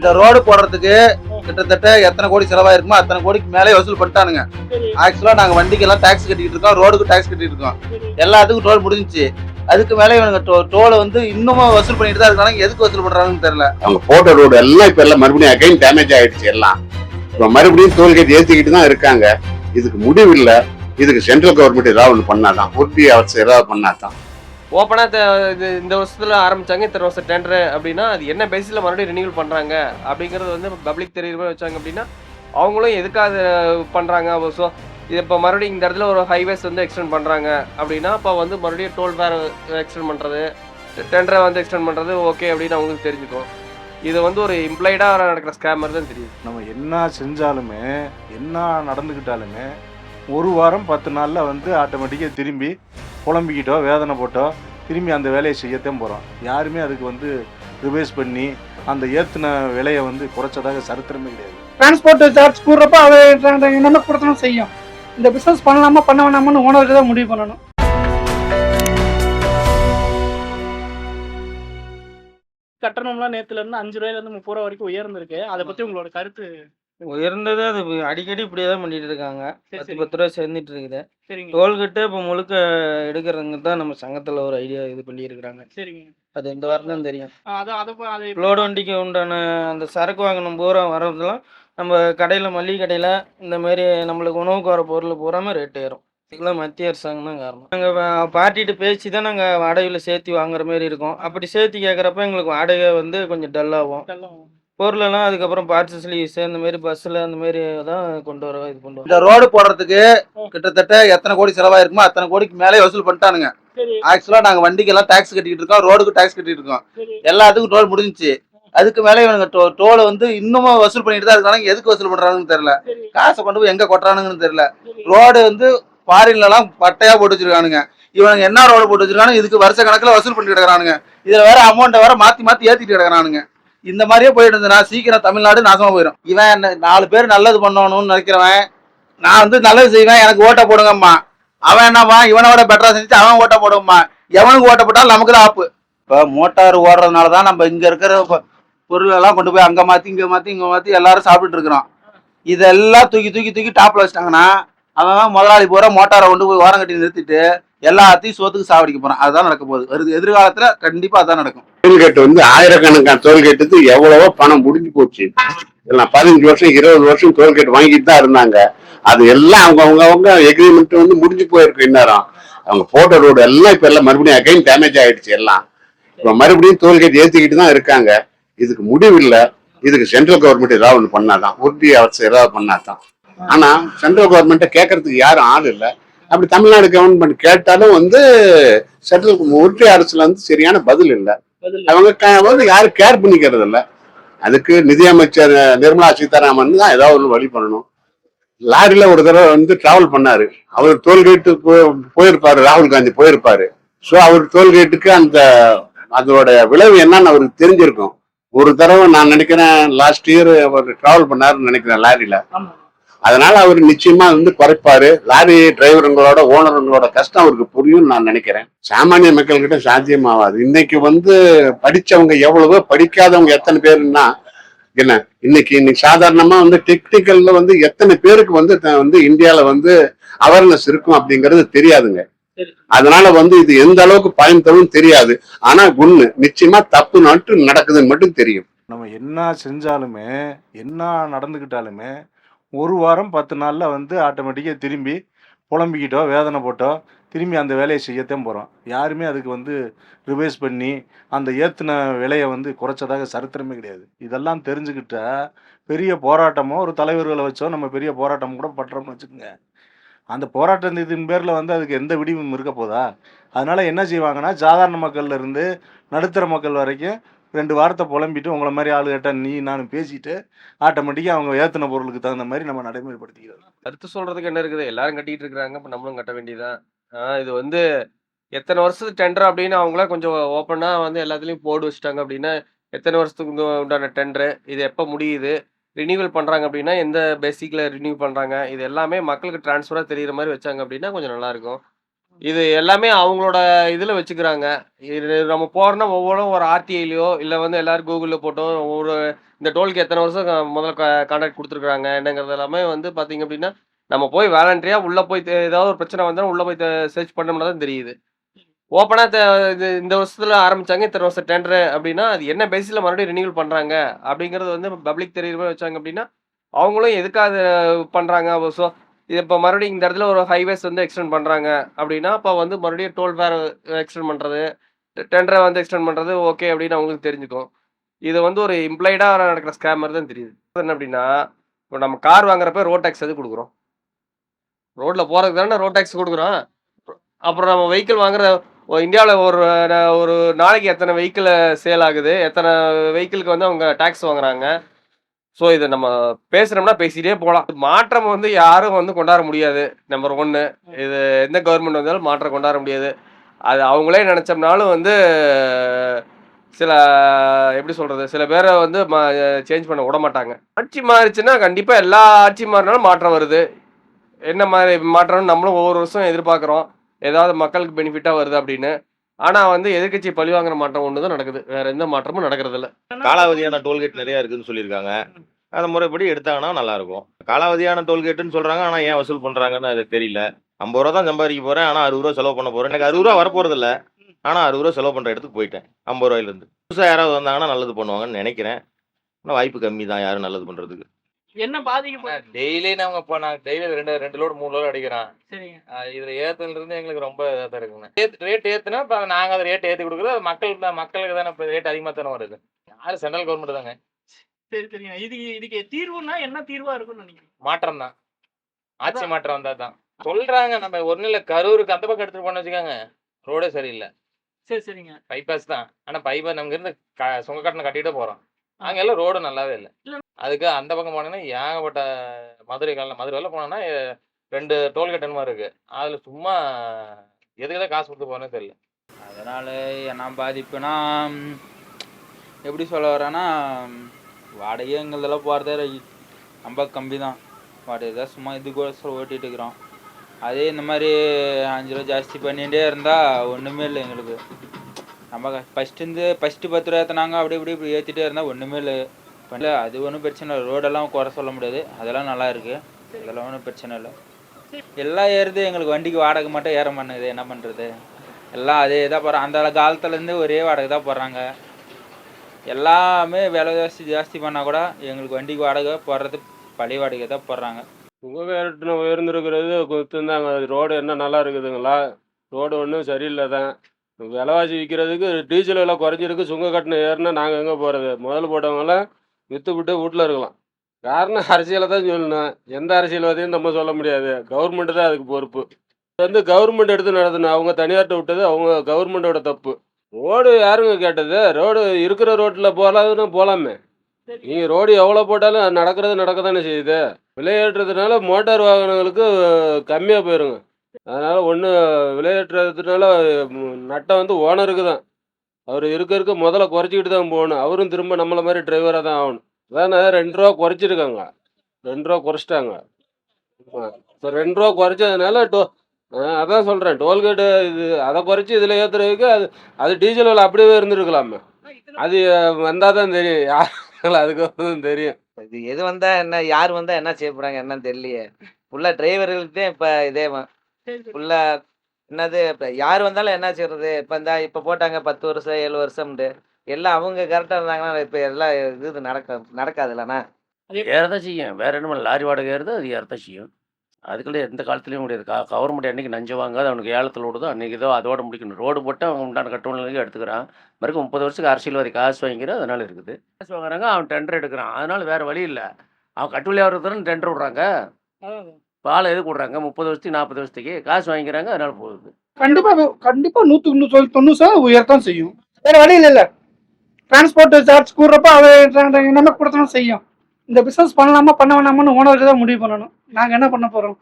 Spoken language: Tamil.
இந்த ரோடு போடுறதுக்கு கிட்டத்தட்ட எத்தனை கோடி செலவாயிருக்குமோ அத்தனை கோடிக்கு மேலே வசூல் பண்ணிட்டானுங்க. சரி. ஆக்சுவலா நாங்க வண்டிக்கெல்லாம் டாக்ஸ் கட்டிட்டு இருக்கோம் ரோடுக்கு டாக்ஸ் கட்டிட்டு இருக்கோம். எல்லாத்துக்கும் டோல் முடிஞ்சுச்சு. அதுக்கு மேலே இவனுங்க டோ டோலை வந்து இன்னமும் வசூல் பண்ணிட்டு தான் இருக்காங்க எதுக்கு வசூல் பண்றாங்கன்னு தெரியல. அவங்க போட்ட ரோடு எல்லாம் இப்ப எல்லாம் மறுபடியும் அகைன் டேமேஜ் ஆயிடுச்சு எல்லாம். இப்ப மறுபடியும் டோல்கேட் ஏத்திக்கிட்டு தான் இருக்காங்க. இதுக்கு முடிவு இல்ல. இதுக்கு சென்ட்ரல் கவர்மெண்ட் ஏதாவது ஒன்று பண்ணாதான் உறுதி அவசியம் ஏதாவது பண்ணாதான். ஓப்பனாக இது இந்த வருஷத்தில் ஆரம்பிச்சாங்க இத்தனை வருஷம் டெண்டர் அப்படின்னா அது என்ன பேசிஸ்ல மறுபடியும் ரினியூவல் பண்ணுறாங்க அப்படிங்கிறது வந்து பப்ளிக் தெரியுற மாதிரி வச்சாங்க அப்படின்னா அவங்களும் எதுக்காக பண்ணுறாங்க ஸோ இது இப்போ மறுபடியும் இந்த இடத்துல ஒரு ஹைவேஸ் வந்து எக்ஸ்டெண்ட் பண்ணுறாங்க அப்படின்னா அப்போ வந்து மறுபடியும் டோல் ஃபேர் எக்ஸ்டெண்ட் பண்ணுறது டெண்டரை வந்து எக்ஸ்டெண்ட் பண்ணுறது ஓகே அப்படின்னு அவங்களுக்கு தெரிஞ்சுக்கும். இது வந்து ஒரு இம்ப்ளாய்டாக நடக்கிற ஸ்கேம் மாதிரி தான் தெரியுது நம்ம என்ன செஞ்சாலுமே என்ன நடந்துக்கிட்டாலுமே ஒரு வாரம் பத்து நாளில் வந்து ஆட்டோமேட்டிக்காக திரும்பி புலம்பிக்கிட்டோ வேதனை போட்டோ திரும்பி அந்த வேலையை செய்யத்தான் போகிறோம் யாருமே அதுக்கு வந்து ரிவைஸ் பண்ணி அந்த ஏற்றின விலையை வந்து குறைச்சதாக சரித்திரமே கிடையாது. டிரான்ஸ்போர்ட் சார்ஜ் கூடுறப்ப அவன் என்னென்ன கொடுத்தனும் செய்யும். இந்த பிஸ்னஸ் பண்ணலாமா பண்ண வேணாமான்னு ஓனருக்கு தான் முடிவு பண்ணணும். கட்டணம்லாம் நேற்றுல இருந்து அஞ்சு ரூபாயிலேருந்து முப்பது ரூபா வரைக்கும் உயர்ந்திருக்கு. அதை பற்றி உங்களோட கருத்து? உயர்ந்தது அது அடிக்கடி இப்படியே தான் பண்ணிட்டு இருக்காங்க பத்து. பத்து ரூபா சேர்ந்துட்டு இருக்குது சரிங்க. டோல்கட்டு இப்போ முழுக்க எடுக்கிறவங்க தான் நம்ம சங்கத்துல ஒரு ஐடியா இது பண்ணி இருக்கிறாங்க சரிங்க. அது இந்த வாரம் தான் தெரியும் லோடு வண்டிக்கு உண்டான அந்த சரக்கு வாங்கணும் பூரா வர்றதெல்லாம் நம்ம கடையில் மளிகை கடையில் இந்த மாதிரி நம்மளுக்கு உணவுக்கு வர பொருள் பூராமே ரேட் ஏறும். இதுக்கெல்லாம் மத்திய அரசாங்கம் தான் காரணம். நாங்கள் பார்ட்டிட்டு பேசி தான் நாங்கள் வாடகையில் சேர்த்து வாங்குற மாதிரி இருக்கோம். அப்படி சேர்த்து கேட்குறப்ப எங்களுக்கு வாடகை வந்து கொஞ்சம் டல்லாகும் பொருளெல்லாம் அதுக்கப்புறம் பார்ட்ஸ் லீஸ் இந்த மாதிரி பஸ்ஸில் அந்த மாதிரி தான் கொண்டு வர இது கொண்டு வரோம் இந்த ரோடு போடுறதுக்கு கிட்டத்தட்ட எத்தனை கோடி செலவாயிருக்குமோ அத்தனை கோடிக்கு மேலே வசூல் பண்ணிட்டானுங்க. சரி. ஆக்சுவலா நாங்க வண்டிக்கெல்லாம் டாக்ஸ் கட்டிட்டு இருக்கோம் ரோடுக்கு டாக்ஸ் கட்டிட்டு இருக்கோம். சரி. எல்லாத்துக்கும் டோல் முடிஞ்சுச்சு. அதுக்கு மேலே இவனுங்க டோ டோலை வந்து இன்னமும் வசூல் பண்ணிட்டு தான் இருக்காங்க எதுக்கு வசூல் பண்றாங்கன்னு தெரியல. காசை கொண்டு போய் எங்க கொட்டுறானுங்கன்னு தெரியல. ரோடு வந்து ஃபாரின்ல எல்லாம் பட்டையா போட்டு வச்சிருக்கானுங்க. இவனுங்க என்ன ரோடு போட்டு வச்சிருக்கானுங்க? இதுக்கு வருஷ கணக்குல வசூல் பண்ணிட்டு கிடக்குறானுங்க. இதுல வேற அமௌண்ட்டை வேற மாத்தி மாத்தி ஏத்திட்டு கிடக்குறானுங்க. இந்த மாதிரியே போயிட்டு இருந்ததுன்னா சீக்கிரம் தமிழ்நாடு நாசமா போயிடும் இவன் நாலு பேர் நல்லது பண்ணணும்னு நினைக்கிறவன் நான் வந்து நல்லது செய்வேன் எனக்கு ஓட்ட போடுங்கம்மா. அவன் என்னம்மா இவனோட பெட்டரா செஞ்சு அவன் ஓட்ட போடுங்கம்மா. எவனுக்கு ஓட்ட போட்டாலும் நமக்கு தான் ஆப்பு. இப்போ மோட்டார் ஓடுறதுனால தான் நம்ம இங்க இருக்கிற பொருளெல்லாம் பொருள் எல்லாம் கொண்டு போய் அங்க மாத்தி இங்க மாத்தி இங்க மாத்தி எல்லாரும் சாப்பிட்டுட்டு இருக்கிறோம். இதெல்லாம் தூக்கி தூக்கி தூக்கி டாப்ல வச்சிட்டாங்கன்னா அவன் முதலாளி பூரா மோட்டாரை கொண்டு போய் ஓரம் கட்டி நிறுத்திட்டு எல்லாத்தையும் சோத்துக்கு சாவடிக்க போறான் அதுதான் நடக்க போகுது. வருது எதிர்காலத்துல கண்டிப்பா அதான் நடக்கும். டோல்கேட் வந்து ஆயிரக்கணக்கான டோல்கேட்டுக்கு எவ்வளவோ பணம் முடிஞ்சு போச்சு. எல்லாம் பதினஞ்சு வருஷம் இருபது வருஷம் டோல்கேட் வாங்கிட்டு தான் இருந்தாங்க. அது எல்லாம் அவங்க அவங்க அவங்க எக்ரிமெண்ட் வந்து முடிஞ்சு போயிருக்கு இந்நேரம். அவங்க போட்ட ரோடு எல்லாம் இப்ப எல்லாம் மறுபடியும் அகைன் டேமேஜ் ஆயிடுச்சு எல்லாம். இப்ப மறுபடியும் டோல்கேட் ஏத்திக்கிட்டு தான் இருக்காங்க. இதுக்கு முடிவு இல்ல இதுக்கு சென்ட்ரல் கவர்மெண்ட் ஏதாவது ஒன்று பண்ணாதான். உறுதி அவசியம் ஏதாவது பண்ணாதான். ஆனா சென்ட்ரல் கவர்மெண்ட்டை கேட்கறதுக்கு யாரும் ஆள் இல்ல. அப்படி தமிழ்நாடு கவர்மெண்ட் கேட்டாலும் வந்து சென்ட்ரல் ஒன்றிய அரசுல வந்து சரியான பதில் இல்லை. அவங்க வந்து யாரும் கேர் பண்ணிக்கிறது இல்ல. அதுக்கு நிதியமைச்சர் நிர்மலா சீதாராமன் தான் ஏதாவது ஒரு வழி பண்ணணும். லாரியில ஒரு தடவை வந்து டிராவல் பண்ணாரு. அவர் டோல்கேட்டு போயிருப்பாரு. ராகுல் காந்தி போயிருப்பாரு. ஸோ அவர் டோல்கேட்டுக்கு அந்த அதோட விளைவு என்னன்னு அவருக்கு தெரிஞ்சிருக்கும். ஒரு தடவை நான் நினைக்கிறேன் லாஸ்ட் இயர் அவர் டிராவல் பண்ணாருன்னு நினைக்கிறேன் லாரியில அதனால அவர் நிச்சயமா வந்து குறைப்பாரு. லாரி டிரைவருங்களோட ஓனருங்களோட கஷ்டம் அவருக்கு புரியும் நான் நினைக்கிறேன். சாமானிய மக்கள் கிட்ட சாத்தியமாவாது இன்னைக்கு வந்து படிச்சவங்க எவ்வளவோ படிக்காதவங்க எத்தனை பேருன்னா என்ன இன்னைக்கு இன்னைக்கு சாதாரணமா வந்து டெக்னிக்கல்ல வந்து எத்தனை பேருக்கு வந்து த- வந்து இந்தியால வந்து அவேர்னஸ் இருக்கும் அப்படிங்கிறது தெரியாதுங்க. அதனால வந்து இது எந்த அளவுக்கு பயன் தரும் தெரியாது. ஆனா குண்ணு நிச்சயமா தப்பு நாட்டு நடக்குதுன்னு மட்டும் தெரியும். நம்ம என்ன செஞ்சாலுமே என்ன நடந்துகிட்டாலுமே ஒரு வாரம் பத்து நாளில் வந்து ஆட்டோமேட்டிக்காக திரும்பி புலம்பிக்கிட்டோ வேதனை போட்டோ திரும்பி அந்த வேலையை செய்யத்தான் போகிறோம் யாருமே அதுக்கு வந்து ரிவைஸ் பண்ணி அந்த ஏற்றின விலையை வந்து குறைச்சதாக சரித்திரமே கிடையாது. இதெல்லாம் தெரிஞ்சுக்கிட்டா பெரிய போராட்டமோ ஒரு தலைவர்களை வச்சோ நம்ம பெரிய போராட்டம் கூட பட்டுறோம்னு வச்சுக்கோங்க. அந்த போராட்டத்தின் பேரில் வந்து அதுக்கு எந்த விடிவும் இருக்க போதா? அதனால என்ன செய்வாங்கன்னா சாதாரண மக்கள்லேருந்து நடுத்தர மக்கள் வரைக்கும் ரெண்டு வாரத்தை புலம்பிட்டு உங்களை மாதிரி ஆளு கேட்டால் நீ நானும் பேசிட்டு ஆட்டோமேட்டிக்காக அவங்க ஏற்றின பொருளுக்கு தகுந்த மாதிரி நம்ம நடைமுறைப்படுத்திக்கிறோம் கருத்து சொல்றதுக்கு என்ன இருக்குது? எல்லாரும் கட்டிட்டு இருக்கிறாங்க இப்போ நம்மளும் கட்ட வேண்டியதுதான். ஆனால் இது வந்து எத்தனை வருஷத்துக்கு டெண்டர் அப்படின்னு அவங்கள கொஞ்சம் ஓப்பனாக வந்து எல்லாத்துலேயும் போர்டு வச்சுட்டாங்க அப்படின்னா எத்தனை வருஷத்துக்கு உண்டான டெண்டர் இது எப்போ முடியுது? ரினியூவல் பண்ணுறாங்க அப்படின்னா எந்த பேசிக்கில் ரினியூ பண்ணுறாங்க இது எல்லாமே மக்களுக்கு டிரான்ஸ்ஃபராக தெரிகிற மாதிரி வச்சாங்க அப்படின்னா கொஞ்சம் நல்லாயிருக்கும் இது எல்லாமே அவங்களோட இதில் வச்சுக்கிறாங்க. இது நம்ம போகிறோம்னா ஒவ்வொன்றும் ஒரு ஆர்டிஐலையோ இல்லை வந்து எல்லாரும் கூகுளில் போட்டோ ஒரு இந்த டோலுக்கு எத்தனை வருஷம் முதல்ல கான்டாக்ட் கொடுத்துருக்காங்க என்னங்கிறது எல்லாமே வந்து பார்த்தீங்க அப்படின்னா நம்ம போய் வேலண்ட்ரியாக உள்ளே போய் ஏதாவது ஒரு பிரச்சனை வந்தாலும் உள்ளே போய் சர்ச் பண்ணோம்னா தான் தெரியுது. ஓப்பனாக இது இந்த வருஷத்தில் ஆரம்பிச்சாங்க இத்தனை வருஷம் டெண்டர் அப்படின்னா அது என்ன பேஸில் மறுபடியும் ரினியூவல் பண்ணுறாங்க அப்படிங்கிறது வந்து பப்ளிக் தெரியுற மாதிரி வச்சாங்க அப்படின்னா அவங்களும் எதுக்காக பண்ணுறாங்க இது இப்போ மறுபடியும் இந்த இடத்துல ஒரு ஹைவேஸ் வந்து எக்ஸ்டெண்ட் பண்ணுறாங்க அப்படின்னா அப்போ வந்து மறுபடியும் டோல் ஃபேர் எக்ஸ்டெண்ட் பண்ணுறது டெண்டரை வந்து எக்ஸ்டெண்ட் பண்ணுறது ஓகே அப்படின்னு அவங்களுக்கு தெரிஞ்சுக்கும். இது வந்து ஒரு இம்ப்ளாய்டாக நடக்கிற ஸ்கேமர் தான் தெரியுது. என்ன அப்படின்னா இப்போ நம்ம கார் வாங்குறப்ப ரோட் டேக்ஸ் எது கொடுக்குறோம்? ரோட்டில் போகிறதுக்கு தானே ரோட் டேக்ஸ் கொடுக்குறோம். அப்புறம் நம்ம வெஹிக்கிள் வாங்குற இந்தியாவில் ஒரு ஒரு நாளைக்கு எத்தனை வெஹிக்கிள் சேல் ஆகுது? எத்தனை வெஹிக்கிளுக்கு வந்து அவங்க டேக்ஸ் வாங்குறாங்க? ஸோ இதை நம்ம பேசுறோம்னா பேசிட்டே போகலாம் மாற்றம் வந்து யாரும் வந்து கொண்டாட முடியாது. நம்பர் ஒன்று இது எந்த கவர்மெண்ட் வந்தாலும் மாற்றம் கொண்டாட முடியாது. அது அவங்களே நினச்சோம்னாலும் வந்து சில எப்படி சொல்றது? சில பேரை வந்து சேஞ்ச் பண்ண விட மாட்டாங்க. ஆட்சி மாறிச்சுன்னா கண்டிப்பாக எல்லா ஆட்சி மாறினாலும் மாற்றம் வருது. என்ன மாதிரி மாற்றம்னு நம்மளும் ஒவ்வொரு வருஷம் எதிர்பார்க்குறோம். ஏதாவது மக்களுக்கு பெனிஃபிட்டாக வருது அப்படின்னு. ஆனால் வந்து எதிர்க்கட்சி பழி வாங்குற மாற்றம் ஒன்று தான் நடக்குது. வேற எந்த மாற்றமும் நடக்கிறது இல்ல காலாவதியான டோல்கேட் நிறைய இருக்குன்னு சொல்லியிருக்காங்க. அந்த முறைப்படி எடுத்தாங்கன்னா நல்லா இருக்கும் காலாவதியான டோல்கேட்டுன்னு சொல்றாங்க ஆனா ஏன் வசூல் பண்றாங்கன்னு அது தெரியல. ஐம்பது ரூபா தான் சம்பாதிக்க போறேன் ஆனா அறுபது ரூபா செலவு பண்ண போறேன். எனக்கு அறுபது ரூபா வரப்போறது இல்ல ஆனா அறுபது ரூபா செலவு பண்ற இடத்துக்கு போயிட்டேன். ஐம்பது ரூபாயிலிருந்து. புதுசாக யாராவது வந்தாங்கன்னா நல்லது பண்ணுவாங்கன்னு நினைக்கிறேன். ஆனால் வாய்ப்பு கம்மி தான் யாரும் நல்லது பண்றதுக்கு. என்ன பாதிக்கப்படும் டெய்லி நாங்க இப்போ நான் டெய்லி ரெண்டு ரெண்டு லோடு மூணு லோடு அடிக்கிறோம். சரிங்க. இதுல ஏத்துனதுல இருந்து எங்களுக்கு ரொம்ப இதாக தான் இருக்குங்க. ரேட் ஏத்துனா இப்போ நாங்க அதை ரேட் ஏத்தி கொடுக்குறது மக்கள் மக்களுக்கு தானே இப்போ ரேட் அதிகமாக தானே வருது. யாரு சென்ட்ரல் கவர்மெண்ட் தாங்க. சரி சரிங்க. இதுக்கு இதுக்கு தீர்வுனா என்ன தீர்வா இருக்கும்னு நினைக்கிறீங்க? மாற்றம் தான். ஆட்சி மாற்றம் வந்தா தான். சொல்றாங்க நம்ம ஒன்றும் இல்லை கரூருக்கு அந்த பக்கம் எடுத்துட்டு போன வச்சுக்கோங்க ரோடே சரியில்லை. சரி சரிங்க. பைபாஸ் தான். ஆனா பைபாஸ் நமக்கு இருந்து சுங்க கட்டணம் கட்டிட்டு போறோம். அங்க எல்லாம் ரோடு நல்லாவே இல்லை. அதுக்கு அந்த பக்கம் போனீங்கன்னா ஏகப்பட்ட மதுரை கால மதுரை வரல போனோம்னா எ- ரெண்டு டோல்கேட் என்னமோ இருக்கு. அதுல சும்மா எதுக்கு தான் காசு கொடுத்து போறேன்னு தெரியல. அதனால் என்ன பாதிப்புனா எப்படி சொல்ல வரேன்னா ம், வாடகை எங்களதெல்லாம் போகிறதே ரொம்ப கம்மி தான். வாடகை தான் சும்மா இதுக்கோசரம் ஓட்டிகிட்டு இருக்கிறோம். அதே இந்த மாதிரி அஞ்சு ரூபா ஜாஸ்தி பண்ணிகிட்டே இருந்தால் ஒன்றுமே இல்லை எங்களுக்கு. நம்ம ஃபஸ்ட்டு ஃபஸ்ட்டு பத்து ரூபா ஏற்றினாங்க அப்படி இப்படி இப்படி ஏற்றிட்டே இருந்தால் ஒன்றுமே இல்லை. பண்ணல அது ஒன்றும் பிரச்சனை இல்லை. ரோடெல்லாம் குறை சொல்ல முடியாது. அதெல்லாம் நல்லா இருக்குது அதெல்லாம் ஒன்றும் பிரச்சனை இல்லை. எல்லாம் ஏறுது எங்களுக்கு வண்டிக்கு வாடகை மட்டும் ஏற மாட்டேங்குது. என்ன பண்ணுறது எல்லாம் அதே தான் போடுறாங்க அந்த காலத்துலேருந்து ஒரே வாடகை தான் போடுறாங்க. எல்லாமே விலை ஜாஸ்தி ஜாஸ்தி பண்ணால் கூட எங்களுக்கு வண்டிக்கு வாடகை போடுறது பழைய வாடகை தான் போடுறாங்க. சுங்கக்கட்டணம் உயர்ந்திருக்கிறது கொடுத்துருந்தாங்க. ரோடு என்ன நல்லா இருக்குதுங்களா? ரோடு ஒன்றும் சரியில்லை தான். விலைவாசி விற்கிறதுக்கு டீசல் விலை குறைஞ்சிருக்கு சுங்க கட்டணம் ஏறினா நாங்கள் எங்கே போகிறது முதல்ல போட்டவங்களாம் விற்று விட்டு வீட்டில் இருக்கலாம். காரணம் அரசியலை தான் சொல்லணும். எந்த அரசியல்வாதையும் நம்ம சொல்ல முடியாது. கவர்மெண்ட்டு தான் அதுக்கு பொறுப்பு. வந்து கவர்மெண்ட் எடுத்து நடத்தணும். அவங்க தனியார்ட்ட விட்டது அவங்க கவர்மெண்ட்டோட தப்பு. ரோடு யாருங்க கேட்டது? ரோடு இருக்கிற ரோட்டில் போகலாதுன்னு போகலாமே நீங்கள் ரோடு எவ்வளோ போட்டாலும் நடக்கிறது நடக்க தானே செய்யுது விலையேற்றதுனால மோட்டார் வாகனங்களுக்கு கம்மியாக போயிருங்க. அதனால் ஒன்று விளையாட்டுறதுனால நட்டை நட்டம் வந்து ஓனருக்கு தான். அவர் இருக்க இருக்க முதல்ல குறைச்சிக்கிட்டு தான் போகணும். அவரும் திரும்ப நம்மளை மாதிரி டிரைவராக தான் ஆகணும். அதான் ரெண்டு ரூபா குறைச்சிருக்காங்க. ரெண்டு ரூபா குறைச்சிட்டாங்க. இப்போ ரெண்டு ரூபா குறைச்சதுனால டோ ஆ, அதான் சொல்கிறேன் டோல்கேட்டு இது அதை குறைச்சி இதில் ஏற்றுறதுக்கு அது அது டீசல் விலை அப்படியே இருந்திருக்கலாமே. அது வந்தால் தான் தெரியும். யார் அதுக்கு தெரியும். இது எது வந்தால் என்ன யார் வந்தால் என்ன செய்ய போகிறாங்க என்னன்னு தெரியலையே. ஃபுல்லாக டிரைவர்களுக்கு இப்போ இதே ஃபுல்லா என்னது இப்ப யார் வந்தாலும் என்ன செய்யறது இப்ப இந்த இப்ப போட்டாங்க பத்து வருஷம் ஏழு வருஷம்ட்டு எல்லாம் அவங்க கரெக்டா இருந்தாங்கன்னா இப்ப எல்லாம் இது நடக்க நடக்காதுல்லண்ணா ஏறதான் செய்யும். வேற என்ன லாரி வாடகை ஏறுது அது ஏறதான் செய்யும். அதுக்குள்ள எந்த காலத்துலையும் முடியாது. கா கவர்மெண்ட் அன்னைக்கு நஞ்சு வாங்காது அவனுக்கு ஏலத்தில் விடுதோ அன்னைக்கு ஏதோ அதோட முடிக்கணும். ரோடு போட்டு அவன் உண்டான கட்டுவணைக்கு எடுத்துக்கிறான். மறுக்க முப்பது வருஷத்துக்கு அரசியல்வாதி காசு வாங்கிக்கிறான் அதனால இருக்குது. காசு வாங்குறாங்க அவன் டெண்டர் எடுக்கிறான். அதனால வேற வழி இல்லை. அவன் கட்டுவலி ஆகிறதுன்னு டெண்டர் விடுறாங்க. பாலை எது விடுறாங்க முப்பது வருஷத்துக்கு நாற்பது வருஷத்துக்கு காசு வாங்கிக்கிறாங்க அதனால போகுது. கண்டிப்பா கண்டிப்பாக கண்டிப்பா நூத்துக்கு நூறு தொண்ணூறு சதவீதம் உயர்த்தான் செய்யும். வேற வழி இல்ல டிரான்ஸ்போர்ட் சார்ஜ் கூடுறப்ப அவன் என்ன கொடுத்தனும் செய்யும். இந்த பிசினஸ் பண்ணலாமா பண்ண வேணாமான்னு ஓனருக்கு தான் முடிவு பண்ணணும். நாங்க என்ன பண்ண போறோம்?